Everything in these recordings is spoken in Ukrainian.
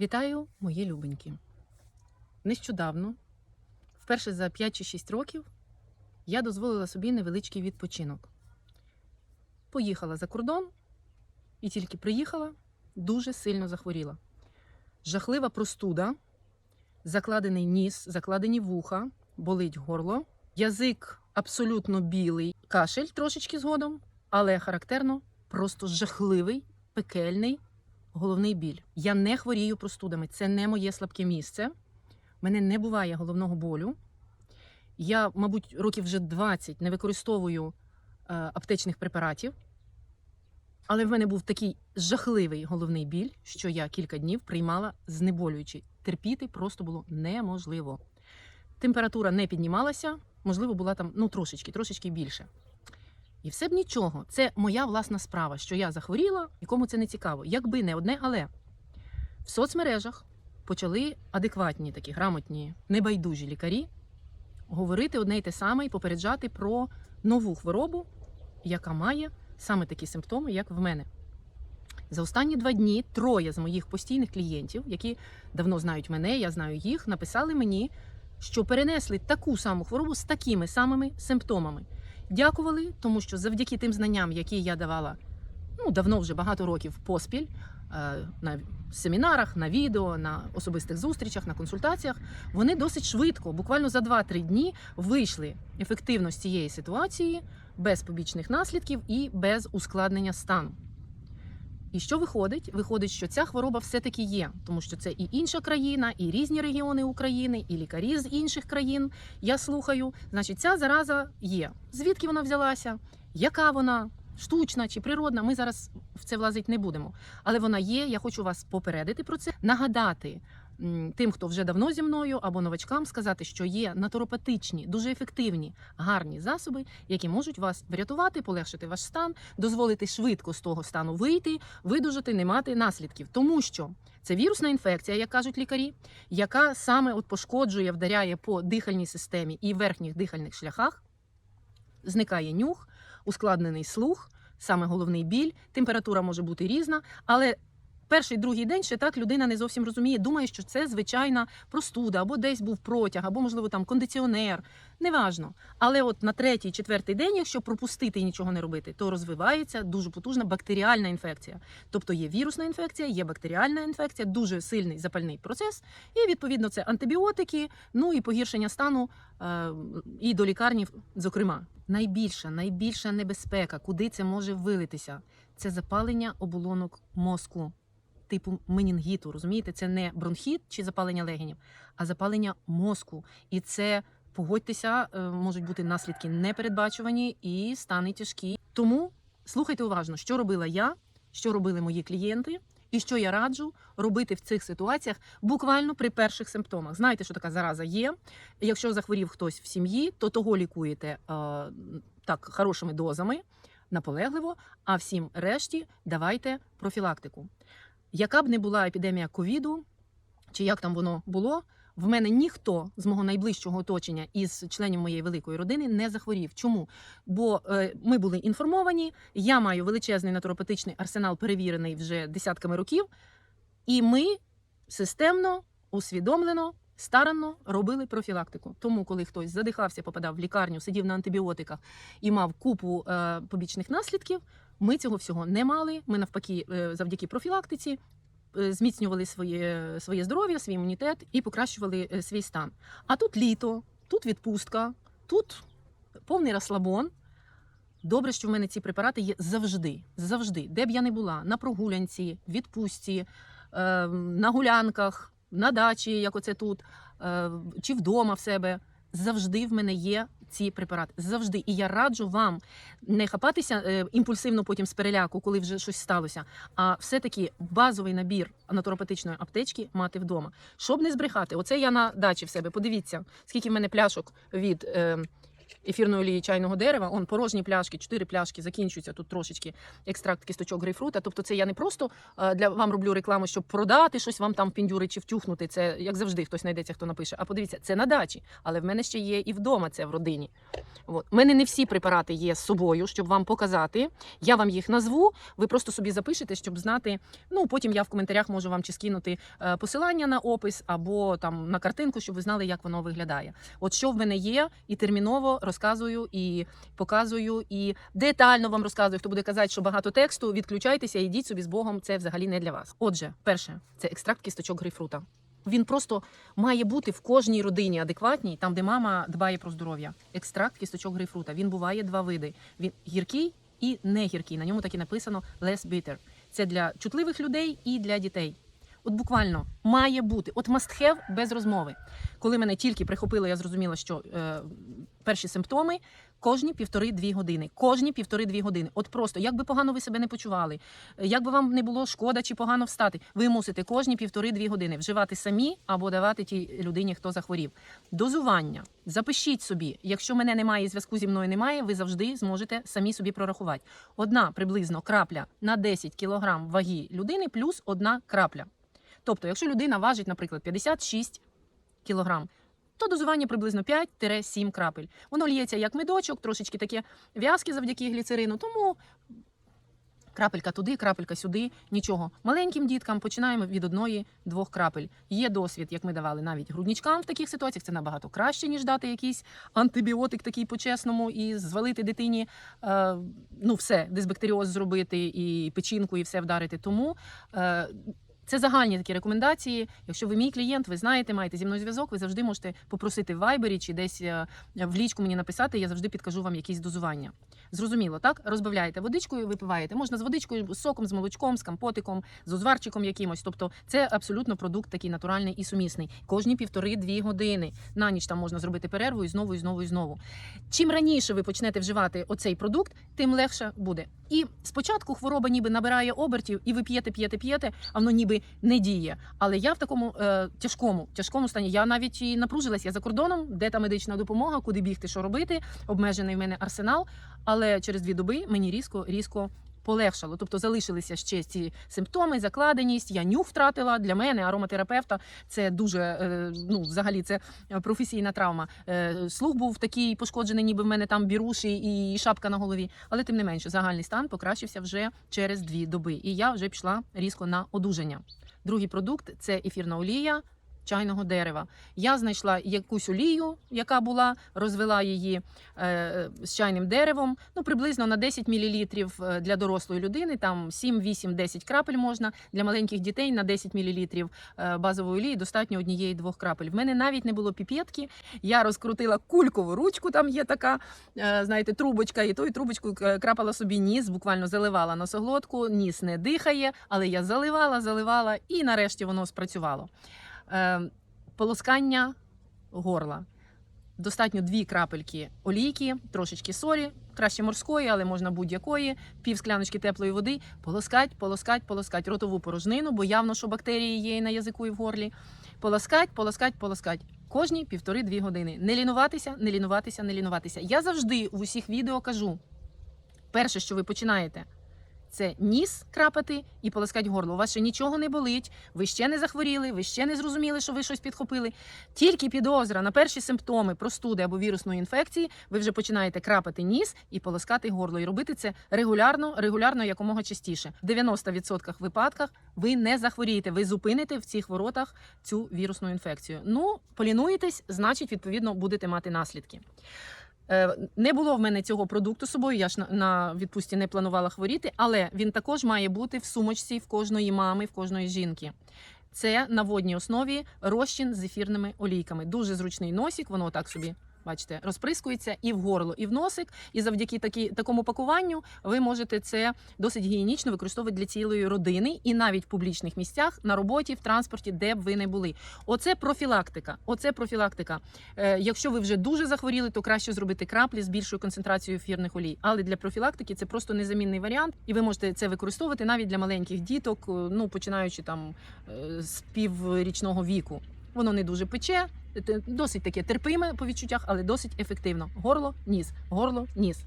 Вітаю, мої любенькі. Нещодавно, вперше за 5 чи 6 років, я дозволила собі невеличкий відпочинок. Поїхала за кордон і тільки приїхала, дуже сильно захворіла. Жахлива простуда, закладений ніс, закладені вуха, болить горло, язик абсолютно білий, кашель трошечки згодом, але характерно просто жахливий, пекельний головний біль. Я не хворію простудами, це не моє слабке місце. У мене не буває головного болю. Я, мабуть, років вже 20 не використовую е, аптечних препаратів. Але в мене був такий жахливий головний біль, що я кілька днів приймала знеболюючи. Терпіти просто було неможливо. Температура не піднімалася, можливо, була там ну трошечки, трошечки більше. І все б нічого. Це моя власна справа, що я захворіла, нікому це не цікаво. Якби не одне, але в соцмережах почали адекватні, такі грамотні, небайдужі лікарі говорити одне й те саме і попереджати про нову хворобу, яка має саме такі симптоми, як в мене. За останні два дні троє з моїх постійних клієнтів, які давно знають мене, я знаю їх, написали мені, що перенесли таку саму хворобу з такими самими симптомами. Дякували, тому що завдяки тим знанням, які я давала ну, давно вже багато років поспіль, е, на семінарах, на відео, на особистих зустрічах, на консультаціях, вони досить швидко, буквально за 2-3 дні, вийшли ефективно з цієї ситуації без побічних наслідків і без ускладнення стану. І що виходить? Виходить, що ця хвороба все-таки є, тому що це і інша країна, і різні регіони України, і лікарі з інших країн. Я слухаю. Значить, ця зараза є. Звідки вона взялася? Яка вона? Штучна чи природна? Ми зараз в це влазити не будемо. Але вона є. Я хочу вас попередити про це, нагадати тим, хто вже давно зі мною, або новачкам сказати, що є натуропатичні, дуже ефективні, гарні засоби, які можуть вас врятувати, полегшити ваш стан, дозволити швидко з того стану вийти, видужати, не мати наслідків. Тому що це вірусна інфекція, як кажуть лікарі, яка саме от пошкоджує, вдаряє по дихальній системі і верхніх дихальних шляхах. Зникає нюх, ускладнений слух, саме головний біль, температура може бути різна, але перший другий день ще так людина не зовсім розуміє, думає, що це звичайна простуда, або десь був протяг, або, можливо, там кондиціонер. Неважно. Але от на третій, четвертий день, якщо пропустити і нічого не робити, то розвивається дуже потужна бактеріальна інфекція. Тобто є вірусна інфекція, є бактеріальна інфекція, дуже сильний запальний процес, і відповідно це антибіотики, ну і погіршення стану е, і до лікарні, зокрема. Найбільша, найбільша небезпека, куди це може вилитися, це запалення оболонок мозку, типу менінгіту. Розумієте, це не бронхіт чи запалення легенів, а запалення мозку. І це, погодьтеся, е, можуть бути наслідки непередбачувані і стани тяжкі. Тому слухайте уважно, що робила я, що робили мої клієнти. І що я раджу робити в цих ситуаціях буквально при перших симптомах. Знаєте, що така зараза є. Якщо захворів хтось в сім'ї, то того лікуєте е, так хорошими дозами, наполегливо, а всім решті давайте профілактику. Яка б не була епідемія ковіду, чи як там воно було, в мене ніхто з мого найближчого оточення із членів моєї великої родини не захворів. Чому? Бо е, ми були інформовані, я маю величезний натуропатичний арсенал, перевірений вже десятками років, і ми системно, усвідомлено, старанно робили профілактику. Тому, коли хтось задихався, попадав в лікарню, сидів на антибіотиках і мав купу е, побічних наслідків, ми цього всього не мали. Ми навпаки, е, завдяки профілактиці. е, Зміцнювали своє, своє здоров'я, свій імунітет і покращували е, свій стан. А тут літо, тут відпустка, тут повний розслабон. Добре, що в мене ці препарати є завжди. Завжди, де б я не була, на прогулянці, відпустці, на гулянках, на дачі, як оце тут, чи вдома в себе. Завжди в мене є ці препарати. Завжди. І я раджу вам не хапатися е, імпульсивно потім з переляку, коли вже щось сталося, а все-таки базовий набір натуропатичної аптечки мати вдома. Щоб не збрехати, оце я на дачі в себе. Подивіться, скільки в мене пляшок від. Е, ефірної олії чайного дерева. Он порожні пляшки, чотири пляшки закінчуються тут трошечки екстракт кісточок грейпфрута. Тобто, це я не просто е, для вам роблю рекламу, щоб продати щось вам там піндюри чи втюхнути. Це як завжди хтось знайдеться, хто напише. А подивіться, це на дачі, але в мене ще є і вдома. Це в родині. От. Мене не всі препарати є з собою, щоб вам показати. Я вам їх назву. Ви просто собі запишете, щоб знати. Ну потім я в коментарях можу вам чи скинути е, посилання на опис або там на картинку, щоб ви знали, як воно виглядає. От що в мене є, і терміново розказую і показую, і детально вам розказую. Хто буде казати, що багато тексту, відключайтеся, йдіть собі з Богом. Це взагалі не для вас. Отже, перше, це екстракт кісточок грейпфрута. Він просто має бути в кожній родині адекватній, там де мама дбає про здоров'я. Екстракт кісточок грейпфрута. Він буває два види: він гіркий і не гіркий. На ньому так і написано less bitter. Це для чутливих людей і для дітей. От буквально має бути, от must have без розмови. Коли мене тільки прихопило, я зрозуміла, що е, перші симптоми кожні півтори-дві години. Кожні півтори-дві години. От просто як би погано ви себе не почували, як би вам не було шкода чи погано встати, ви мусите кожні півтори-дві години вживати самі або давати тій людині, хто захворів. Дозування. Запишіть собі, якщо мене немає зв'язку зі мною немає, ви завжди зможете самі собі прорахувати. Одна приблизно крапля на 10 кг ваги людини плюс одна крапля. Тобто, якщо людина важить, наприклад, 56 кг, то дозування приблизно 5-7 крапель. Воно лється як медочок, трошечки таке в'язке завдяки гліцерину, тому крапелька туди, крапелька сюди, нічого. Маленьким діткам починаємо від одної-двох крапель. Є досвід, як ми давали навіть грудничкам в таких ситуаціях. Це набагато краще, ніж дати якийсь антибіотик такий по-чесному і звалити дитині е, ну все, дисбактеріоз зробити, і печінку, і все вдарити. Тому. Е, це загальні такі рекомендації. Якщо ви мій клієнт, ви знаєте, маєте зі мною зв'язок, ви завжди можете попросити в вайбері чи десь е, в лічку мені написати. Я завжди підкажу вам якісь дозування. Зрозуміло, так? Розбавляєте водичкою, випиваєте. Можна з водичкою, з соком, з молочком, з компотиком, з узварчиком якимось. Тобто це абсолютно продукт такий натуральний і сумісний. Кожні півтори-дві години. На ніч там можна зробити перерву і знову, і знову, і знову. Чим раніше ви почнете вживати оцей продукт, тим легше буде. І спочатку хвороба ніби набирає обертів, і ви п'єте, п'єте, п'єте, а воно ніби не діє. Але я в такому е, тяжкому, тяжкому стані. Я навіть і напружилась. Я за кордоном, де та медична допомога, куди бігти, що робити. Обмежений в мене арсенал. Але через дві доби мені різко, різко. Полегшало, тобто залишилися ще ці симптоми, закладеність. Я нюх втратила для мене, ароматерапевта. Це дуже е, ну, взагалі, це професійна травма. Е, Слух був такий пошкоджений, ніби в мене там біруші і шапка на голові. Але тим не менше, загальний стан покращився вже через дві доби. І я вже пішла різко на одужання. Другий продукт це ефірна олія чайного дерева. Я знайшла якусь олію, яка була, розвела її е, з чайним деревом. Ну, приблизно на 10 мл для дорослої людини, там 7, 8, 10 крапель можна. Для маленьких дітей на 10 мл базової олії достатньо однієї-двох крапель. В мене навіть не було піпетки. Я розкрутила кулькову ручку, там є така, е, знаєте, трубочка, і тою трубочку е, крапала собі ніс, буквально заливала носоглотку, ніс не дихає, але я заливала, заливала, і нарешті воно спрацювало. Е, полоскання горла. Достатньо дві крапельки олійки, трошечки солі, краще морської, але можна будь-якої, пів скляночки теплої води, полоскать, полоскать, полоскать ротову порожнину, бо явно, що бактерії є на язику і в горлі. Полоскать, полоскать, полоскать. Кожні півтори-дві години. Не лінуватися, не лінуватися, не лінуватися. Я завжди у усіх відео кажу: перше, що ви починаєте, це ніс крапати і полоскать горло. У вас ще нічого не болить, ви ще не захворіли, ви ще не зрозуміли, що ви щось підхопили. Тільки підозра на перші симптоми простуди або вірусної інфекції, ви вже починаєте крапати ніс і полоскати горло. І робити це регулярно, регулярно якомога частіше. В 90% випадках ви не захворієте, ви зупините в цих воротах цю вірусну інфекцію. Ну, полінуєтесь, значить, відповідно, будете мати наслідки. Е, Не було в мене цього продукту з собою. Я ж на- відпустці не планувала хворіти, але він також має бути в сумочці в кожної мами, в кожної жінки. Це на водній основі розчин з ефірними олійками. Дуже зручний носік, воно так собі. Бачите, розприскується і в горло, і в носик. І завдяки такі, такому пакуванню ви можете це досить гігієнічно використовувати для цілої родини і навіть в публічних місцях, на роботі, в транспорті, де б ви не були. Оце профілактика. Оце профілактика. Е, якщо ви вже дуже захворіли, то краще зробити краплі з більшою концентрацією ефірних олій. Але для профілактики це просто незамінний варіант, і ви можете це використовувати навіть для маленьких діток, е, ну починаючи там е, з піврічного віку. Воно не дуже пече, досить таке терпиме по відчуттях, але досить ефективно. Горло, ніс, горло, ніс.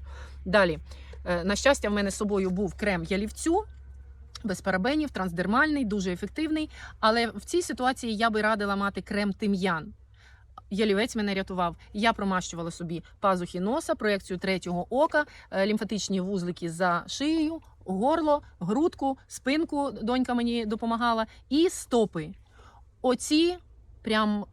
Далі, е, на щастя, в мене з собою був крем ялівцю. Без парабенів, трансдермальний, дуже ефективний. Але в цій ситуації я би радила мати крем тим'ян. Ялівець мене рятував. Я промащувала собі пазухи носа, проекцію третього ока, е, лімфатичні вузлики за шиєю, горло, грудку, спинку. Донька мені допомагала, і стопи. Оці прям.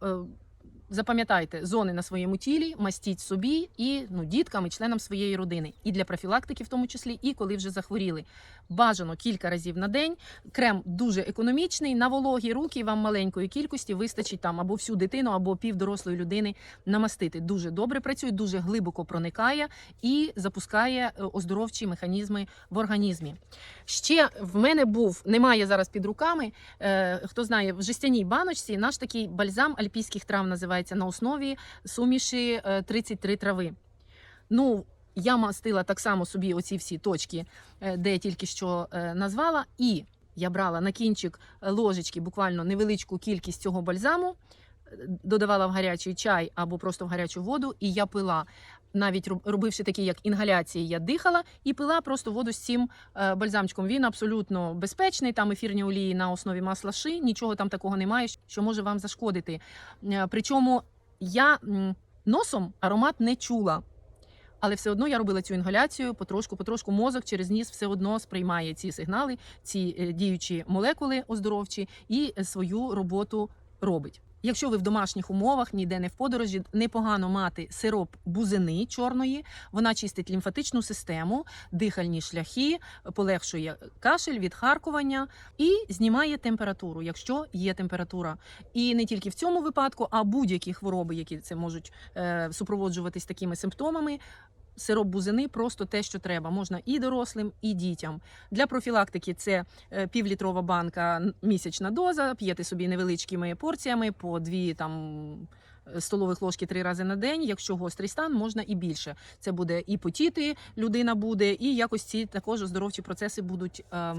Запам'ятайте зони на своєму тілі, мастіть собі і ну, діткам і членам своєї родини. І для профілактики, в тому числі, і коли вже захворіли. Бажано кілька разів на день. Крем дуже економічний. На вологі руки вам маленької кількості вистачить там або всю дитину, або пів дорослої людини намастити. Дуже добре працює, дуже глибоко проникає і запускає е, оздоровчі механізми в організмі. Ще в мене був, немає зараз під руками. Е, хто знає, в жестяній баночці наш такий бальзам альпійських трав називається на основі суміші е, 33 трави. Ну, я мастила так само собі оці всі точки, е, де я тільки що е, назвала, і я брала на кінчик ложечки буквально невеличку кількість цього бальзаму, е, додавала в гарячий чай або просто в гарячу воду, і я пила. Навіть робивши такі, як інгаляції, я дихала і пила просто воду з цим е, бальзамчиком. Він абсолютно безпечний. Там ефірні олії на основі масла ши, нічого там такого немає, що може вам зашкодити. Е, Причому я носом аромат не чула. Але все одно я робила цю інгаляцію потрошку, потрошку мозок через ніс все одно сприймає ці сигнали, ці е, діючі молекули оздоровчі і свою роботу робить. Якщо ви в домашніх умовах, ніде не в подорожі, непогано мати сироп бузини чорної, вона чистить лімфатичну систему, дихальні шляхи, полегшує кашель, відхаркування і знімає температуру, якщо є температура. І не тільки в цьому випадку, а будь-які хвороби, які це можуть е, супроводжуватись такими симптомами. Сироп бузини просто те, що треба. Можна і дорослим, і дітям. Для профілактики це е, півлітрова банка місячна доза. П'єте собі невеличкими порціями по дві там. Столових ложки три рази на день. Якщо гострий стан, можна і більше. Це буде і потіти людина буде, і якось ці також оздоровчі процеси будуть е,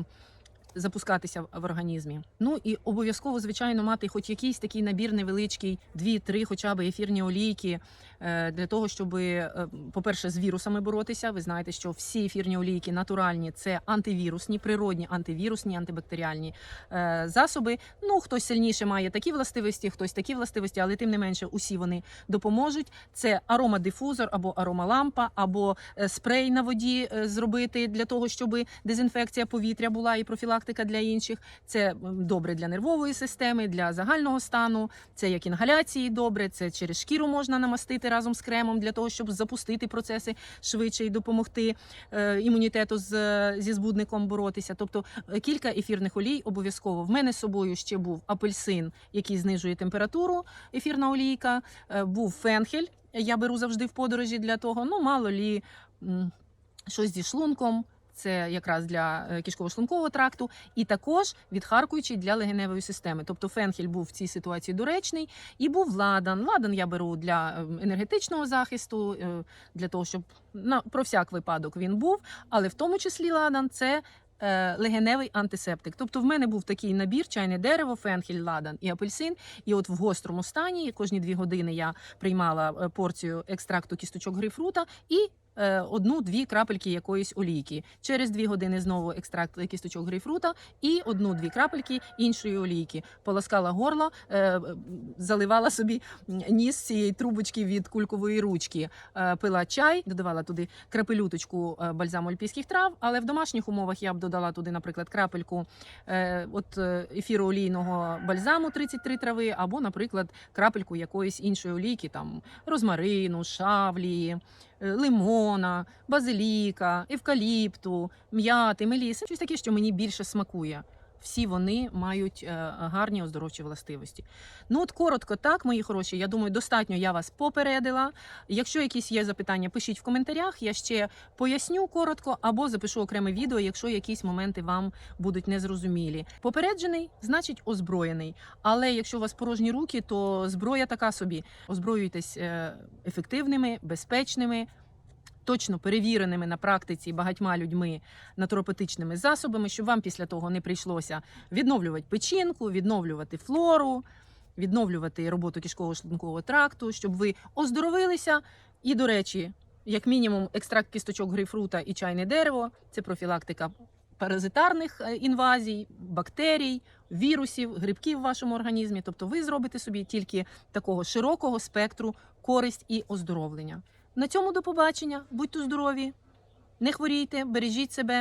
запускатися в- організмі. Ну і обов'язково, звичайно, мати хоч якийсь такий набір невеличкий, дві-три, хоча б ефірні олійки, е, для того, щоб, е, по-перше, з вірусами боротися. Ви знаєте, що всі ефірні олійки натуральні це антивірусні, природні антивірусні, антибактеріальні е, засоби. Ну, хтось сильніше має такі властивості, хтось такі властивості, але тим не менше усі вони допоможуть. Це аромадифузор або аромалампа, або спрей на воді зробити для того, щоб дезінфекція повітря була і профілактика для інших. Це добре для нервової системи, для загального стану. Це як інгаляції добре, це через шкіру можна намастити разом з кремом для того, щоб запустити процеси швидше і допомогти е, імунітету з, зі збудником боротися. Тобто е, кілька ефірних олій обов'язково. В мене з собою ще був апельсин, який знижує температуру, ефірна олійка, е, був фенхель. Я беру завжди в подорожі для того. Ну, мало лі щось зі шлунком. Це якраз для е, кишково-шлункового тракту, і також відхаркуючий для легеневої системи. Тобто фенхель був в цій ситуації доречний, і був ладан. Ладан я беру для е, енергетичного захисту, е, для того, щоб на про всяк випадок він був. Але в тому числі ладан це е, легеневий антисептик. Тобто в мене був такий набір: чайне дерево, фенхель, ладан і апельсин. І от в гострому стані кожні дві години я приймала порцію екстракту кісточок грейпфрута і одну-дві крапельки якоїсь олійки. Через дві години знову екстракт кісточок грейпфрута і одну-дві крапельки іншої олійки. Полоскала горло, е, заливала собі ніс цієї трубочки від кулькової ручки, е, пила чай, додавала туди крапелюточку е, бальзаму альпійських трав. Але в домашніх умовах я б додала туди, наприклад, крапельку е, от е, ефіру олійного бальзаму 33 трави, або, наприклад, крапельку якоїсь іншої олійки, там розмарину, шавлії. Е, Лимона, базиліка, евкаліпту, м'яти, меліси, щось таке, що мені більше смакує. Всі вони мають е, гарні оздоровчі властивості. Ну, от коротко, так, мої хороші. Я думаю, достатньо я вас попередила. Якщо якісь є запитання, пишіть в коментарях. Я ще поясню коротко або запишу окреме відео, якщо якісь моменти вам будуть незрозумілі. Попереджений, значить озброєний. Але якщо у вас порожні руки, то зброя така собі. Озброюйтесь е, ефективними, безпечними. Точно перевіреними на практиці багатьма людьми натуропатичними засобами, щоб вам після того не прийшлося відновлювати печінку, відновлювати флору, відновлювати роботу кишково-шлункового тракту, щоб ви оздоровилися. І, до речі, як мінімум, екстракт кісточок грейпфрута і чайне дерево це профілактика паразитарних е, інвазій, бактерій, вірусів, грибків в вашому організмі. Тобто ви зробите собі тільки такого широкого спектру користь і оздоровлення. На цьому до побачення. Будьте здорові, не хворійте, бережіть себе.